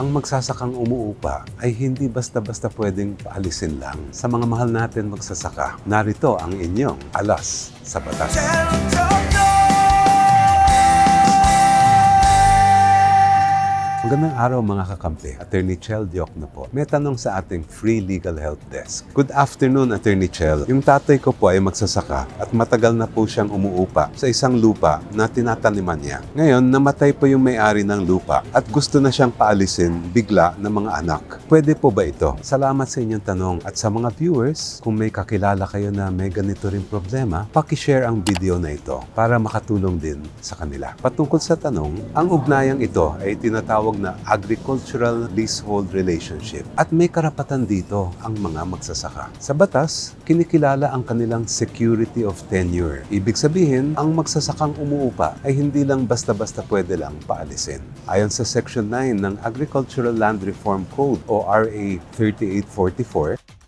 ang magsasakang umuupa ay hindi basta-basta pwedeng paalisin lang. Sa mga mahal natin magsasaka, narito ang inyong alas sa batas. Magandang araw mga kakampi. Attorney Chel Diokno po. May tanong sa ating free legal help desk. Good afternoon, Attorney Chel. Yung tatay ko po ay magsasaka at matagal na po siyang umuupa sa isang lupa na tinataniman niya. Ngayon, namatay po yung may-ari ng lupa at gusto na siyang paalisin bigla ng mga anak. Pwede po ba ito? Salamat sa inyong tanong. At sa mga viewers, kung may kakilala kayo na may ganito rin problema, pakishare ang video na ito para makatulong din sa kanila. Patungkol sa tanong, ang ugnayang ito ay tinatawag na agricultural leasehold relationship at may karapatan dito ang mga magsasaka. Sa batas, kinikilala ang kanilang security of tenure. Ibig sabihin, ang magsasakang umuupa ay hindi lang basta-basta pwede lang paalisin. Ayon sa Section 9 ng Agricultural Land Reform Code o RA 3844,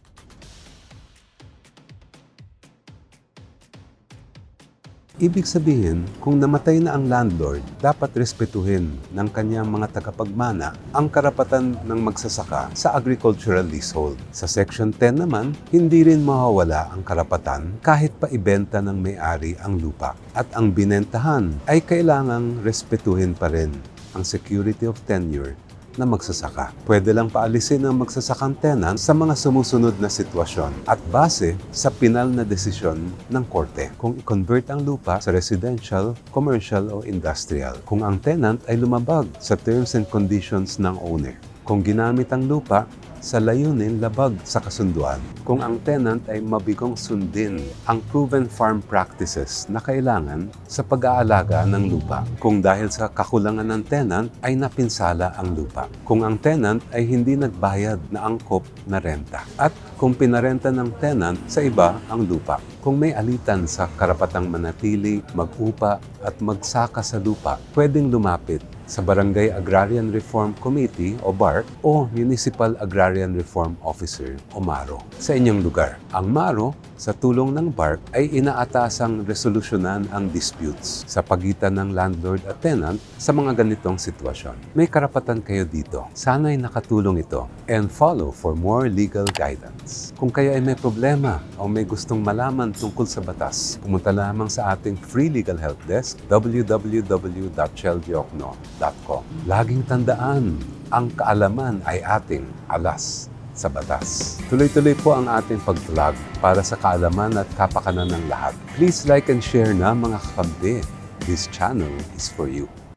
Ibig sabihin, kung namatay na ang landlord, dapat respetuhin ng kanyang mga tagapagmana ang karapatan ng magsasaka sa agricultural leasehold. Sa Section 10 naman, hindi rin mawawala ang karapatan kahit pa ibenta ng may-ari ang lupa. At ang binentahan ay kailangang respetuhin pa rin ang security of tenure na magsasaka. Pwede lang paalisin ang magsasakang tenant sa mga sumusunod na sitwasyon at base sa pinal na desisyon ng korte. Kung i-convert ang lupa sa residential, commercial o industrial. Kung ang tenant ay lumabag sa terms and conditions ng owner. Kung ginamit ang lupa sa layunin labag sa kasunduan. Kung ang tenant ay mabigong sundin ang proven farm practices na kailangan sa pag-aalaga ng lupa. Kung dahil sa kakulangan ng tenant ay napinsala ang lupa. Kung ang tenant ay hindi nagbayad na angkop na renta. At kung pinarenta ng tenant sa iba ang lupa. Kung may alitan sa karapatang manatili, mag-upa at magsaka sa lupa, pwedeng lumapit sa Barangay Agrarian Reform Committee o BARC o Municipal Agrarian Reform Officer o MARO sa inyong lugar. Ang MARO sa tulong ng BARC ay inaatasang resolusyonan ang disputes sa pagitan ng landlord at tenant sa mga ganitong sitwasyon. May karapatan kayo dito. Sana'y nakatulong ito and follow for more legal guidance. Kung kayo ay may problema o may gustong malaman tungkol sa batas, pumunta lamang sa ating free legal help desk www.cheldiokno.com. Laging tandaan, ang kaalaman ay ating alas sa batas. Tuloy-tuloy po ang ating pag-vlog para sa kaalaman at kapakanan ng lahat. Please like and share na mga kakampi. This channel is for you.